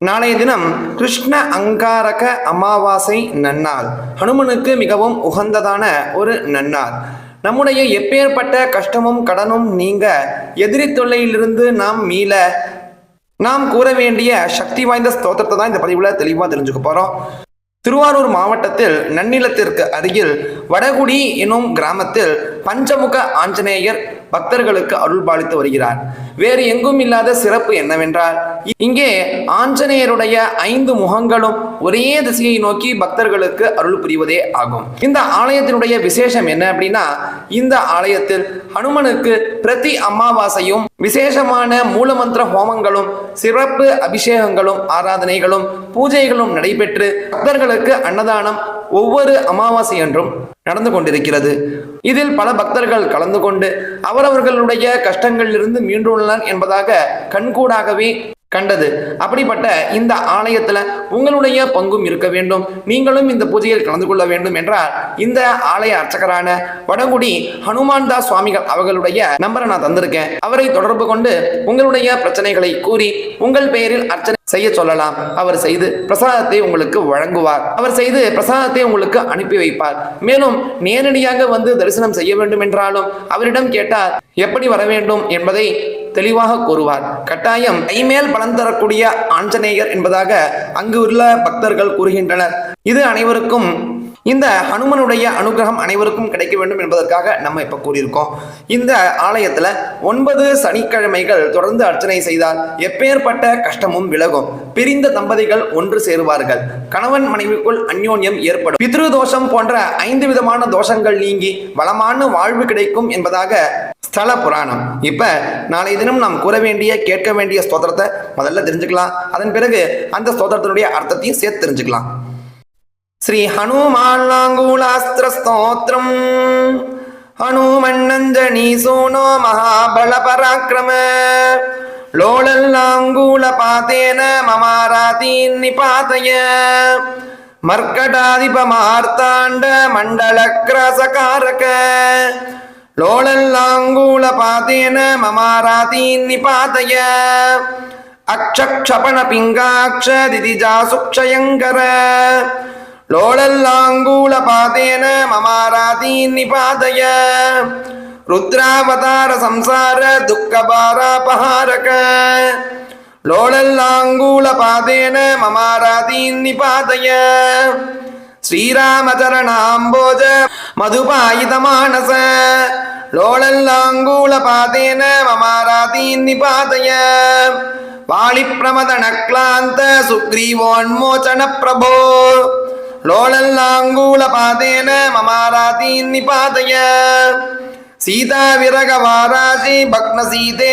நாளைய தினம் கிருஷ்ண அங்காரக அமாவாசை நன்னாள். ஹனுமனுக்கு மிகவும் உகந்ததான ஒரு நன்னாள். நம்முடைய எப்பேற்பட்ட கஷ்டமும் கடனும் நீங்க எதிரி தொல்லையிலிருந்து நாம் மீள நாம் கூற வேண்டிய சக்தி வாய்ந்த ஸ்தோத்திரத்தை தான் இந்த பதிவில் தெளிவாக தெரிஞ்சுக்க போகிறோம் திருவாரூர் மாவட்டத்தில் நன்னிலத்திற்கு அருகில் வடகுடி எனும் கிராமத்தில் பஞ்சமுக ஆஞ்சநேயர் பக்தர்களுக்கு அருள் பாலித்து வருகிறார். வேறு எங்கும் இல்லாத சிறப்பு என்னவென்றால் இங்கே ஆஞ்சநேயருடைய ஐந்து முகங்களும் ஒரே திசையை நோக்கி பக்தர்களுக்கு அருள் புரிவதே ஆகும். இந்த ஆலயத்தினுடைய விசேஷம் என்ன அப்படின்னா இந்த ஆலயத்தில் ஹனுமனுக்கு பிரதி அமாவாசையும் விசேஷமான மூலமந்திர ஹோமங்களும் சிறப்பு அபிஷேகங்களும் ஆராதனைகளும் பூஜைகளும் நடைபெற்று பக்தர்களுக்கு அன்னதானம் ஒவ்வொரு அமாவாசை என்றும் நடந்து கொண்டிருக்கிறது. இதில் பல பக்தர்கள் கலந்து கொண்டு அவரவர்களுடைய கஷ்டங்களிலிருந்து மீண்டுள்ளனர் என்பதாக கண்கூடாகவே கண்டது. அப்படிப்பட்ட இந்த ஆலயத்துல உங்களுடைய பங்கும் இருக்க வேண்டும். நீங்களும் இந்த பூஜையில் கலந்து கொள்ள வேண்டும் என்றால் இந்த ஆலய அர்ச்சகரான வடகுடி ஹனுமான்தாஸ் சுவாமிகள் அவர்களுடைய நம்பரை நான் தந்திருக்கேன். அவரை தொடர்பு கொண்டு உங்களுடைய பிரச்சனைகளை கூறி உங்கள் பெயரில் அர்ச்சனை செய்ய சொல்லலாம். அவர் செய்து பிரசாதத்தை உங்களுக்கு வழங்குவார். அவர் செய்து பிரசாதத்தை உங்களுக்கு அனுப்பி வைப்பார். மேலும் நேரடியாக வந்து தரிசனம் செய்ய வேண்டும் என்றாலும் அவரிடம் கேட்டால் எப்படி வர வேண்டும்? என்பதை தெளிவாக கூறுவார். கட்டாயம் கைமேல் பலன் தரக்கூடிய ஆஞ்சநேயர் என்பதாக அங்கு உள்ள பக்தர்கள் கூறுகின்றனர். இது அனைவருக்கும் இந்த ஹனுமனுடைய அனுகிரகம் அனைவருக்கும் கிடைக்க வேண்டும் என்பதற்காக நம்ம இப்ப கூறியிருக்கோம். இந்த ஆலயத்துல ஒன்பது சனிக்கிழமைகள் தொடர்ந்து அர்ச்சனை செய்தால் எப்பேற்பட்ட கஷ்டமும் விலகும். பிரிந்த தம்பதிகள் ஒன்று சேருவார்கள். கணவன் மனைவிக்குள் அந்யோன்யம் ஏற்படும். பித்ரு தோஷம் போன்ற ஐந்து விதமான தோஷங்கள் நீங்கி வளமான வாழ்வு கிடைக்கும் என்பதாக ஸ்தல புராணம். இப்ப நாளை தினம் நாம் கூற வேண்டிய கேட்க வேண்டிய ஸ்தோத்திரத்தை முதல்ல தெரிஞ்சுக்கலாம். அதன் பிறகு அந்த ஸ்தோத்திரத்தினுடைய அர்த்தத்தையும் சேர்த்து தெரிஞ்சுக்கலாம். ஸ்ரீ ஹனுமான்னாங்கூலாஸ்திர ஸ்தோத்திரம் ஹனுமன்னஞ்சனி சூனோ மகாபல பராக்கிரம லோலல்லாங்கூல பாத்தேன மமாராதீன் நிபாதய மர்க்கடாதிபமார்த்தாண்ட மண்டலக்ரசகாரக. லோலல்லாங்கூல பாத்தேன மமாராதீன் நிபாதய அக்ஷக்ஷபண பிங்காட்ச திதிஜா சுக்ஷயங்கர லோலல்லாங்கூல பாதேன மமாராதீன் நிபாதய ருத்ராவதார சம்சார துக்கபாராபஹாரக லோலல்லாங்கூல பாதேன மமாராதீன் நிபாதய ஸ்ரீராமச்சரணாம்போஜ மதுபாயிதமானச லோலல்லாங்கூல பாதேன மமாராதீன் நிபாதய வாளிப்பிரமதனக்லாந்த சுக்ரீவோன்மோச்சன பிரபோ லோலல்லாங்கூல பாதேன மமாராதீன் நிபாதய சீதா விரக வாராஜி பக்ன சீதே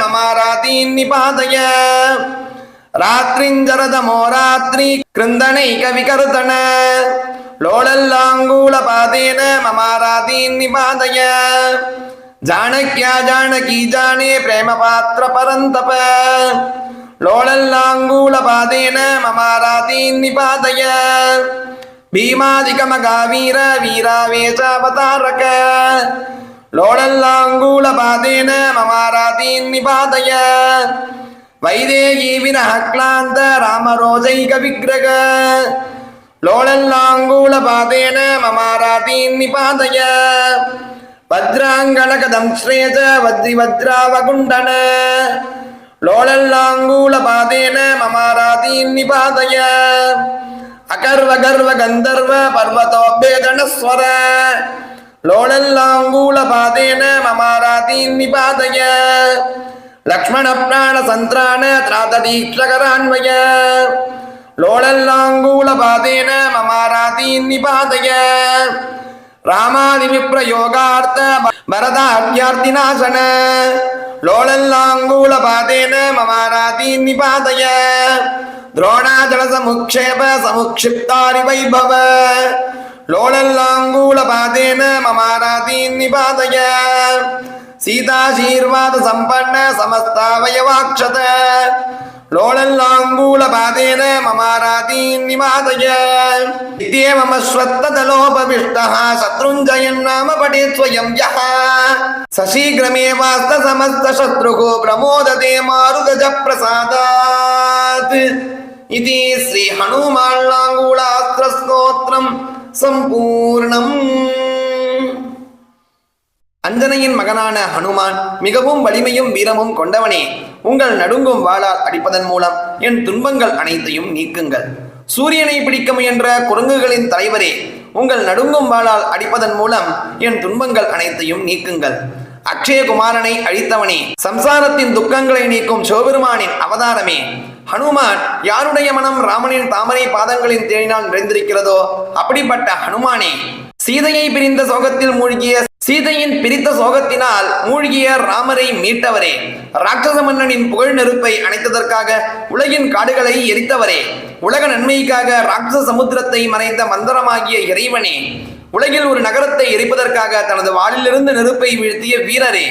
மமாராதீன் நிபாதய கிரஸ்தாசேஜகஸ்வாஸ்ய ராட்சசாம்போதி மந்தன லோலல்லாங்கூல பாதேன மமாராதீன் நிபாதய புச்சகுச்சஸ்புரத்வீர ஜகத்தக்தாரி பத்தன லோலல்லாங்கூல பாதேன மமாராதீன் நிபாதய ஜகன்மனோதுருல்லங்கிய பாராவார விலங்கன லோலல்லாங்கூல பாதேன மமாராதீன் நிபாதய ஸ்மிருதமாத்திர சமஸ்ரேட்ட பூரக பிரணத பிரிய லோலல்லாங்கூல பாதேன மமாராதீன் நிபாதய லோலல்லாங்கூல பாதேன மமாராதீன் நிபாதய லக்ஷ்மண பிராண சந்திரான திராத பாத்திர பரந்தப லோலல்லாங்கூல பாதேன மமாராதீன் நிபாதய பீமாதிகமகா வீர வீராவேசாவதாரக லோலல்லாங்கூல பாதேன மமாராதீன் நிபாதய வைதேகி வினஹக்லாந்த ராமரோஜைக लोलल्लाङ्गूलपादेन ममारातीन् निपातय सीताशीर्वादसम्पन्न समस्तावयवाक्षत लोलल्लाङ्गूलपादेन ममारातीन् निपातय इत्येवमश्वत्तलोपविष्टः शत्रुञ्जयन्नाम पठेत् स्वयं यः सशीघ्रमेवास्तसमस्तशत्रुः प्रमोदते मारुगजप्रसादात् इति श्रीहनुमाल्लाङ्गूलास्त्रस्तोत्रम् சம்பூர்ணம். அஞ்சனையின் மகனான ஹனுமான் மிகவும் வலிமையும் வீரமும் கொண்டவனே. உங்கள் நடுங்கும் வாளால் அடிப்பதன் மூலம் என் துன்பங்கள் அனைத்தையும் நீக்குங்கள். சூரியனை பிடிக்க முயன்ற குரங்குகளின் தலைவரே உங்கள் நடுங்கும் வாளால் அடிப்பதன் மூலம் என் துன்பங்கள் அனைத்தையும் நீக்குங்கள். அக்ஷயகுமாரனை அழித்தவனே சம்சாரத்தின் துக்கங்களை நீக்கும் சிவபெருமானின் அவதாரமே. ஹனுமான் யாருடைய மனம் ராமனின் தாமரை பாதங்களின் தேனினால் நிறைந்திருக்கிறதோ அப்படிப்பட்ட ஹனுமானே. சீதையை பிரிந்த சோகத்தில் மூழ்கிய சீதையின் பிரித்த சோகத்தினால் மூழ்கிய ராமரை மீட்டவரே. ராட்சச மன்னனின் புகழ் நெருப்பை அணைத்ததற்காக உலகின் காடுகளை எரித்தவரே. உலக நன்மைக்காக ராட்சச சமுத்திரத்தை மறைந்த மந்திரமாகிய இறைவனே. உலகில் ஒரு நகரத்தை எரிப்பதற்காக தனது வாளிலிருந்து நெருப்பை வீழ்த்திய வீரரே.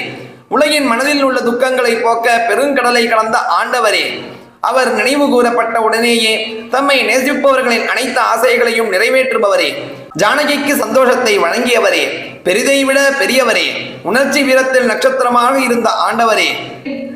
உலகின் மனதில் உள்ள துக்கங்களை போக்க பெருங்கடலை கடந்த ஆண்டவரே. அவர் நினைவு கூறப்பட்ட உடனேயே தம்மை நேசிப்பவர்களின் அனைத்து ஆசைகளையும் நிறைவேற்றுபவரே ஜானகிக்கு சந்தோஷத்தை வழங்கியவரே பெரிதை விட பெரியவரே உணர்ச்சி வீரத்தில் நட்சத்திரமாக இருந்த ஆண்டவரே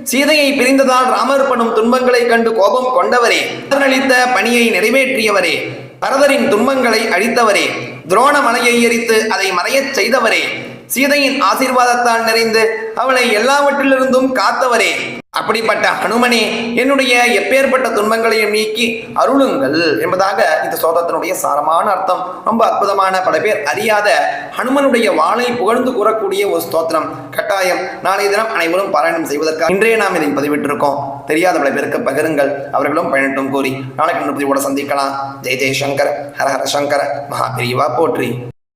சீதையை பிரிந்ததால் ராமர் படும் துன்பங்களைக் கண்டு கோபம் கொண்டவரே அளித்த பணியை நிறைவேற்றியவரே பரதரின் துன்பங்களை அழித்தவரே துரோண மலையை எரித்து அதை மறையச் செய்தவரே சீதையின் ஆசீர்வாதத்தால் நிறைந்து அவளை எல்லாவற்றிலிருந்தும் காத்தவரே. அப்படிப்பட்ட ஹனுமனே என்னுடைய எப்பேற்பட்ட துன்பங்களையும் நீக்கி அருளுங்கள் என்பதாக இந்த சோதத்தினுடைய சாரமான அர்த்தம். ரொம்ப அற்புதமான பல பேர் அறியாத ஹனுமனுடைய வாளை புகழ்ந்து கூறக்கூடிய ஒரு ஸ்தோத்திரம். கட்டாயம் நாளைய தினம் அனைவரும் பாராயணம் செய்வதற்காக இன்றைய நாம் இதை பதிவிட்டிருக்கோம். தெரியாத பல பேருக்கு பகிருங்கள். அவர்களும் பயனட்டும் கூறி நாளைக்கு இன்னொரு கூட சந்திக்கலாம். ஜெய் ஜெய் சங்கர ஹர ஹர சங்கர மகா பிரிவா போற்றி.